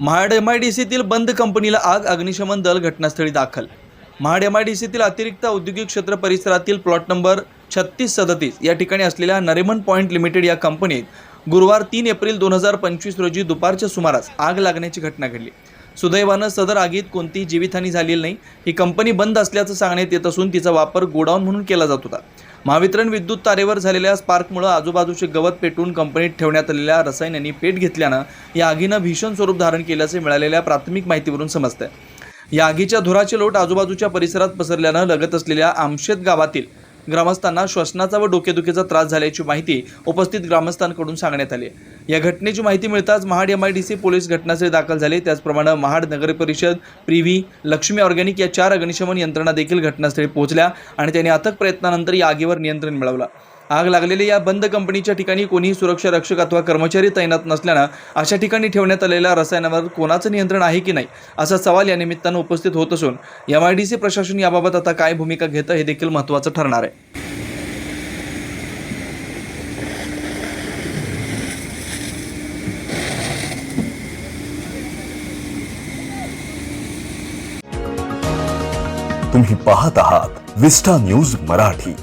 Mahad M I D सीतील बंद कंपनीला आग अग्निशमन दल घटनास्थळी दाखल. महाड एम आय डी सीतील अतिरिक्त औद्योगिक क्षेत्र परिसरातील प्लॉट नंबर छत्तीस सदतीस या ठिकाणी असलेल्या नरेमन पॉईंट लिमिटेड या कंपनीत गुरुवार तीन एप्रिल दोन हजार पंचवीस रोजी दुपारच्या सुमारास आग लागण्याची घटना घडली. सुदैवानं सदर आगीत कोणतीही जीवितहानी झालेली नाही. ही कंपनी बंद असल्याचं सांगण्यात येत असून तिचा वापर गोडाऊन म्हणून केला जात होता. महावितरण विद्युत तारेवर झालेल्या स्पार्कमुळे आजूबाजूचे गवत पेटवून कंपनीत ठेवण्यात आलेल्या रसायनांनी पेट घेतल्यानं या आगीनं भीषण स्वरूप धारण केल्याचे मिळालेल्या प्राथमिक माहितीवरून समजतंय. या आगीच्या धुराचे लोट आजूबाजूच्या परिसरात पसरल्यानं लगत असलेल्या आमशेत गावातील ग्रामस्थांना श्वसनाचा व डोकेदुखीचा त्रास झाल्याची माहिती उपस्थित ग्रामस्थांकडून सांगण्यात आली. या घटनेची माहिती मिळताच Mahad M I D C police घटनास्थळी दाखल झाले. त्याचप्रमाणे महाड नगर परिषद प्रिव्ही लक्ष्मी ऑर्गॅनिक या चार अग्निशमन यंत्रणा देखील घटनास्थळी पोहोचल्या आणि त्यांनी अथक प्रयत्नानंतर या आगीवर नियंत्रण मिळवलं. आग लागलेल्या या बंद कंपनीच्या ठिकाणी कोणीही सुरक्षा रक्षक अथवा कर्मचारी तैनात नसल्यानं अशा ठिकाणी ठेवण्यात आलेल्या रसायनावर कोणाचं नियंत्रण आहे की नाही असा सवाल या निमित्तानं उपस्थित होत असून एम आय डी सी प्रशासन याबाबत आता काय भूमिका घेतं हे देखील महत्त्वाचं ठरणार आहे. तुम्ही पाहत आहात विस्टा न्यूज मराठी.